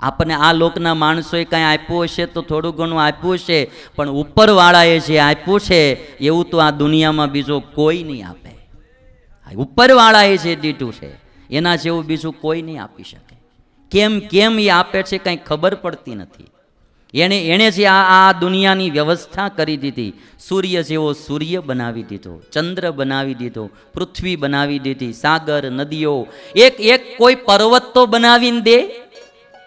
આપણને આ લોકના માણસોએ કાંઈ આપ્યું હશે તો થોડું ઘણું આપ્યું હશે, પણ ઉપરવાળાએ જે આપ્યું છે, એવું તો આ દુનિયામાં બીજો કોઈ નહીં આપે. ઉપરવાળાએ જે દીધું છે, એના જેવું બીજું કોઈ નહીં આપી શકે. કેમ કેમ એ આપે છે કંઈ ખબર પડતી નથી. એણે એણે જે આ આ દુનિયાની વ્યવસ્થા કરી દીધી, સૂર્ય જેવો સૂર્ય બનાવી દીધો, ચંદ્ર બનાવી દીધો, પૃથ્વી બનાવી દીધી, સાગર, નદીઓ, એક એક કોઈ પર્વત તો બનાવીને દે?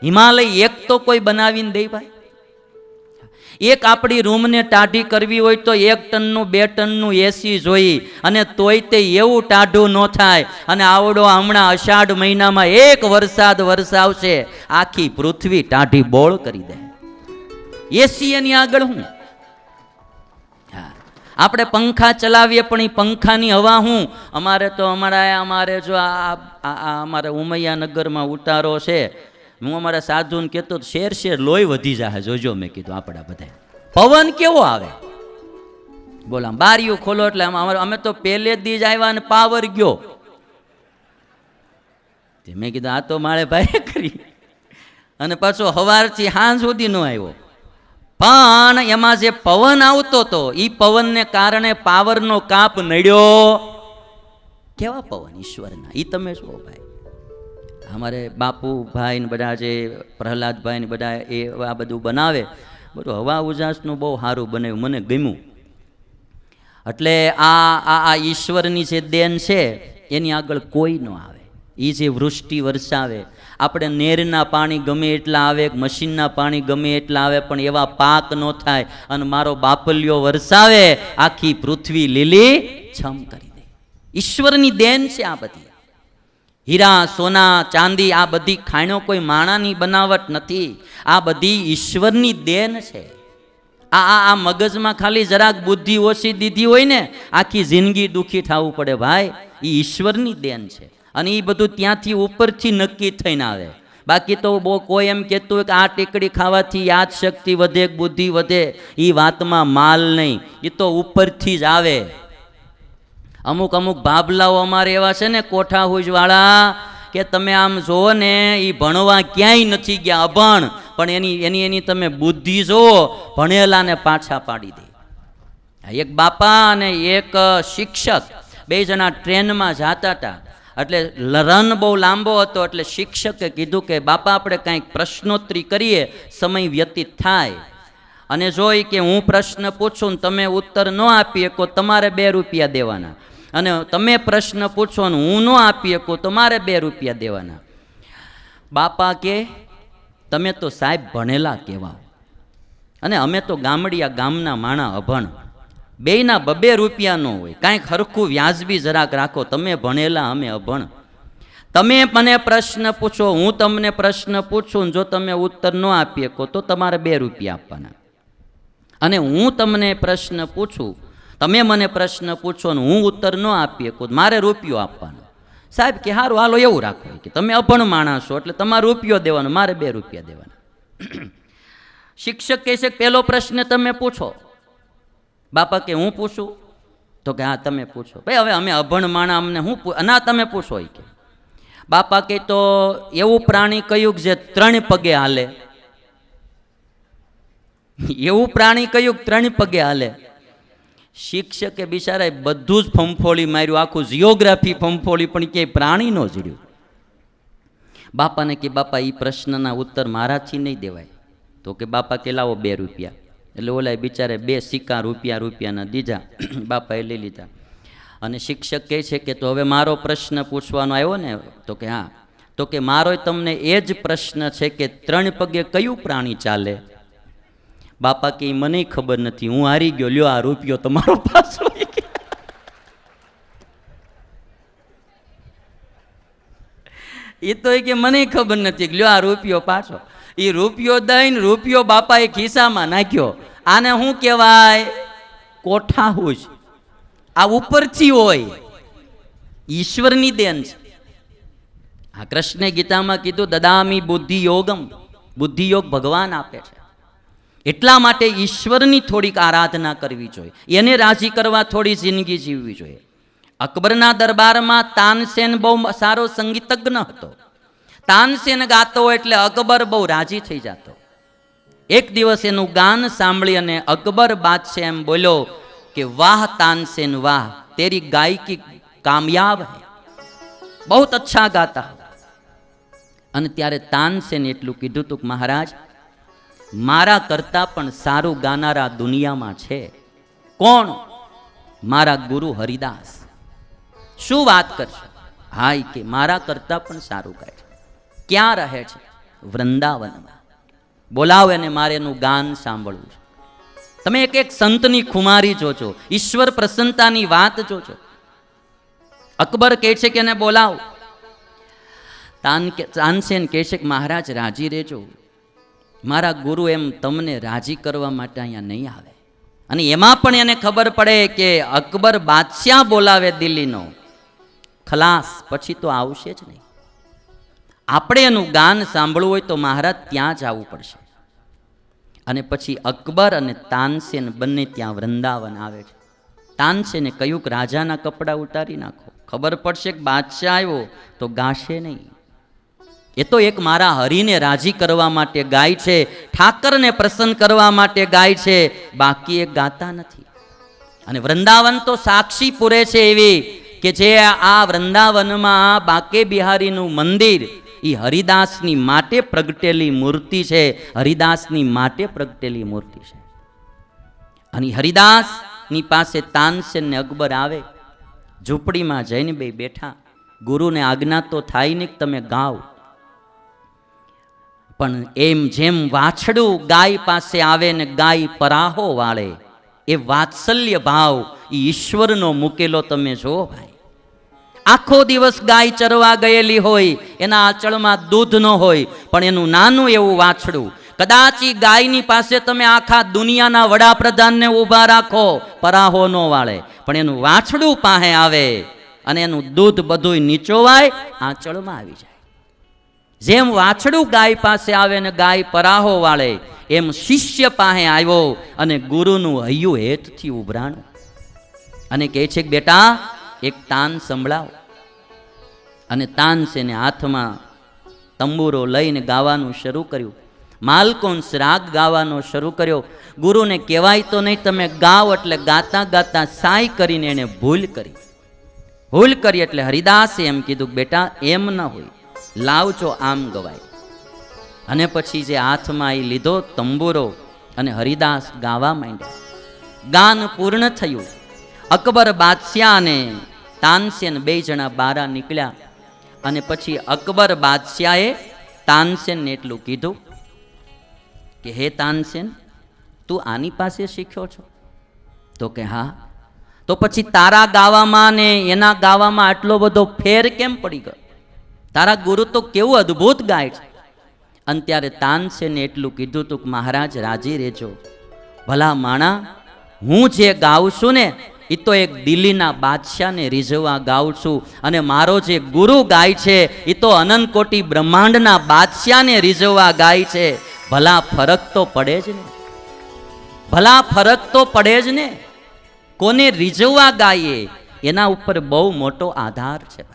હિમાલય એક તો કોઈ બનાવીને દે ભાઈ. એક આપણી રૂમને ટાઢી કરવી હોય તો એક ટનનું, બે ટનનું એસી જોઈ અને તોય તે એવું ટાઢું ન થાય. અને આવડો હમણાં અષાઢ મહિનામાં એક વરસાદ વરસાવશે, આખી પૃથ્વી ટાઢી બોળ કરી દે. એસી એની આગળ હું. આપણે પંખા ચલાવીએ પણ એ પંખાની હવા હું? અમારે તો અમારા, અમારે જો આ અમારે ઉમૈયાનગરમાં ઉતારો છે. હું અમારા સાધુને કહેતો શેર શેર, લોહી વધી જાય જોજો મેં કીધું, આપણા બધા પવન કેવો આવે? બોલો, આમ બારીયું ખોલો એટલે અમારે, અમે તો પહેલે દી જ આવ્યા અને પાવર ગયો. મેં કીધું, આ તો મારે ભાઈ કરી. અને પાછો હવારથી હાંજ સુધી નો આવ્યો પણ એમાં જે પવન આવતો હતો એ પવનને કારણે પાવરનો કાપ નડ્યો. કેવા પવન ઈશ્વરના? એ તમે શું ભાઈ. અમારે બાપુભાઈ ને બધા જે પ્રહલાદભાઈ ને બધા એ આ બધું બનાવે. બધું હવા ઉજાસનું બહુ સારું બનાવ્યું, મને ગમ્યું. એટલે આ આ આ ઈશ્વરની જે દેન છે, એની આગળ કોઈ ન આવે. એ જે વૃષ્ટિ વરસાવે. આપણે નેરના પાણી ગમે એટલા આવે, મશીનના પાણી ગમે એટલા આવે, પણ એવા પાક ન થાય અને મારો બાપલિયો વરસાવે, આખી પૃથ્વી લીલી છમ કરી દે. ઈશ્વરની દેન છે આ બધી. હીરા, સોના, ચાંદી, આ બધી ખાણો કોઈ માણાની બનાવટ નથી. આ બધી ઈશ્વરની દેન છે. આ આ આ મગજમાં ખાલી જરાક બુદ્ધિ ઓછી દીધી હોય ને, આખી જિંદગી દુઃખી થવું પડે ભાઈ. એ ઈશ્વરની દેન છે. અને એ બધું ત્યાંથી ઉપરથી નક્કી થઈને આવે. બાકી તો બહુ કોઈ એમ કહેતું હોય કે આ ટેકડી ખાવાથી યાદ શક્તિ વધે બુદ્ધિ વધે. એ વાતમાં માલ નહીં. એ તો ઉપરથી જ આવે. અમુક અમુક ભાભલાઓ અમારે એવા છે ને, કોઠા હુજવાળા, કે તમે આમ જુઓ ને એ ભણવા ક્યાંય નથી ગયા અભણ, પણ એની એની એની તમે બુદ્ધિ જુઓ, ભણેલાને પાછા પાડી દે. એક બાપા અને એક શિક્ષક, બે જણા ટ્રેનમાં જતા હતા એટલે રન બહુ લાંબો હતો, એટલે શિક્ષકે કીધું કે, બાપા, આપણે કાંઈક પ્રશ્નોત્તરી કરીએ, સમય વ્યતીત થાય. અને જોઈ કે હું પ્રશ્ન પૂછું તમે ઉત્તર ન આપી શકો, તમારે બે રૂપિયા દેવાના. અને તમે પ્રશ્ન પૂછો ને હું ન આપી શકું તો મારે બે રૂપિયા દેવાના. બાપા કે, તમે તો સાહેબ ભણેલા કહેવા અને અમે તો ગામડિયા ગામના માણા અભણ. બેયના બબે રૂપિયા ન હોય. કાંઈક હરખું વ્યાજબી જરાક રાખો, તમે ભણેલા, અમે અભણ. તમે મને પ્રશ્ન પૂછો, હું તમને પ્રશ્ન પૂછું જો તમે ઉત્તર ન આપી શકો, તો તમારે બે રૂપિયા આપવાના. અને હું તમને પ્રશ્ન પૂછું, તમે મને પ્રશ્ન પૂછો ને હું ઉત્તર ન આપીએ શકું, મારે રૂપિયો આપવાનો. સાહેબ, કે સારું હાલો, એવું રાખો કે તમે અભણ માણસ એટલે તમારે રૂપિયો દેવાનો, મારે બે રૂપિયા દેવાના. શિક્ષક કહે છે પહેલો પ્રશ્ન તમે પૂછો. બાપા કે હું પૂછું? તો કે હા, તમે પૂછો. ભાઈ, હવે અમે અભણ માણા, અમને હું ના, તમે પૂછો કે. બાપા કે તો એવું પ્રાણી કયું જે ત્રણ પગે હાલે? એવું પ્રાણી કયું? ત્રણ પગે હાલે. શિક્ષકે બિચારાએ બધું જ ફંફોળી માર્યું. આખું જિયોગ્રાફી ફંફોળી, પણ ક્યાંય પ્રાણી ન જડ્યું. બાપાને કે, બાપા એ પ્રશ્નના ઉત્તર મારાથી નહીં દેવાય. તો કે, બાપા, કે લાવો બે રૂપિયા. એટલે ઓલા બિચારે બે સિક્કા રૂપિયા, રૂપિયાના દીધા. બાપાએ લઈ લીધા. અને શિક્ષક કહે છે કે, તો હવે મારો પ્રશ્ન પૂછવાનો આવ્યો ને? તો કે, હા. તો કે મારો તમને એ જ પ્રશ્ન છે કે, ત્રણ પગે કયું પ્રાણી ચાલે? બાપા કે "ઈ મને ખબર નથી, હું હારી ગયો, લ્યો આ રૂપિયો તમારો પાછો. એ તો એ કે મને ખબર નથી લ્યો આ રૂપિયો પાછો. એ રૂપિયો દઈને રૂપિયો બાપાએ ખિસ્સામાં નાખ્યો. આને શું કહેવાય કોઠા હુશ આ ઉપરથી હોય, ઈશ્વરની દેન છે. આ કૃષ્ણે ગીતામાં કીધું, દદામી બુદ્ધિ યોગમ, બુદ્ધિ યોગ ભગવાન આપે છે. એટલા માટે ઈશ્વરની થોડીક આરાધના કરવી જોઈએ. એને રાજી કરવા થોડી જિંદગી જીવવી જોઈએ. અકબરના દરબારમાં તાનસેન બહુ સારો સંગીતજ્ઞ હતો. તાનસેન ગાતો એટલે અકબર બહુ રાજી થઈ જતો. એક દિવસ એનું ગાન સાંભળી અને અકબર બાદશાહ એમ બોલ્યો કે, વાહ તાનસેન, વાહ, તેરી ગાયકી કામયાબ હૈ. બહુ અચ્છા ગાતા. અને ત્યારે તાનસેન એટલું કીધું તું મહારાજ મારા કરતા પણ સારું ગાનારા દુનિયામાં છે. કોણ? મારા ગુરુ હરિદાસ. શું વાત કરશો? હાય કે મારા કરતા પણ સારું ગાય છે. ક્યાં રહે છે? વૃંદાવનમાં. બોલાવો એને મારે એનું ગાન સાંભળવું છે. તમે એક એક સંતની ખુમારી જોજો, ઈશ્વર પ્રસન્નતાની વાત જોજો. અકબર કહે છે કે એને બોલાવો. તાન કે તાનસેન કહે છે કે મહારાજ રાજી રહેજો. મારા ગુરુ એમ તમને રાજી કરવા માટે અહીંયા નહીં આવે. અને એમાં પણ એને ખબર પડે કે અકબર બાદશાહ બોલાવે દિલ્હીનો. ખલાસ, પછી તો આવશે જ નહીં. આપણે એનું ગાન સાંભળવું હોય તો મહારાજ ત્યાં જ આવવું પડશે. અને પછી અકબર અને તાનસેન બંને ત્યાં વૃંદાવન આવે છે. તાનસેને કહ્યું કે રાજાના કપડાં ઉતારી નાખો. ખબર પડશે કે બાદશાહ આવ્યો તો ગાશે નહીં. એ તો એક મારા હરિને રાજી કરવા માટે ગાય છે, ઠાકરને પ્રસન્ન કરવા માટે ગાય છે, બાકી એ ગાતા નથી. અને વૃંદાવન તો સાક્ષી પૂરે છે એવી કે જે આ વૃંદાવનમાં બાકે બિહારીનું મંદિર એ હરિદાસની માટે પ્રગટેલી મૂર્તિ છે, હરિદાસની માટે પ્રગટેલી મૂર્તિ છે. અને હરિદાસની પાસે તાનસેન ને અકબર આવે, ઝૂંપડીમાં જઈને બે બેઠા, ગુરુને આજ્ઞા તો થાય નહીં તમે ગાઓ પણ એમ જેમ વાછડું ગાય પાસે આવે ને ગાય પરાહો વાળે, એ વાત્સલ્ય ભાવ ઈશ્વરનો મૂકેલો તમે જો ભાઈ. આખો દિવસ ગાય ચરવા ગયેલી હોય, એના આંચળમાં દૂધ ન હોય, પણ એનું નાનું એવું વાછડું. કદાચ એ ગાયની પાસે તમે આખા દુનિયાના વડાપ્રધાનને ઊભા રાખો, પરાહો ન વાળે. પણ એનું વાછડું પાસે આવે અને એનું દૂધ બધું નીચોવાય, આંચળમાં આવી જાય. જેમ વાછડું ગાય પાસે આવે ને ગાય પરાહો વાળે, એમ શિષ્ય પાસે આવ્યો અને ગુરુનું હૈયું હેતથી ઉભરાણું. અને કહે છે કે બેટા, એક તાન સંભળાવો. અને તાનસેને હાથમાં તંબુરો લઈને ગાવાનું શરૂ કર્યું. માલકોન્સ રાગ ગાવાનો શરૂ કર્યો. ગુરુને કહેવાય તો નહીં, તમે ગાઓ એટલે ગાતા ગાતા સાય કરીને એણે ભૂલ કરી. ભૂલ કરી એટલે હરિદાસે એમ કીધું બેટા, એમ ન હોય. લાવજો આમ ગવાય. અને પછી જે હાથમાં એ લીધો તંબુરો અને હરિદાસ ગાવા માંડ્યા. ગાન પૂર્ણ થયું. અકબર બાદશાહ અને તાનસેન બે જણા બારા નીકળ્યા. અને પછી અકબર બાદશાહે તાનસેનને એટલું કીધું કે, હે તાનસેન, તું આની પાસે શીખ્યો છો? તો કે, હા. તો પછી તારા ગાવામાં ને એના ગાવામાં આટલો બધો ફેર કેમ પડી ગયો? તારા ગુરુ તો કેવું અદ્ભુત ગાય છે. અને ત્યારે તાનસેને એટલું કીધું તું કે મહારાજ, રાજી રહેજો. ભલા માણા, હું જે ગાઉં છું ને એ તો એક દિલ્હીના બાદશાહને રીઝવવા ગાઉં છું. અને મારો જે ગુરુ ગાય છે એ તો અનંત કોટી બ્રહ્માંડના બાદશાહને રીઝવવા ગાય છે. ભલા ફરક તો પડે જ ને. ભલા ફરક તો પડે જ ને. કોને રીઝવવા ગાઈએ, એના ઉપર બહુ મોટો આધાર છે.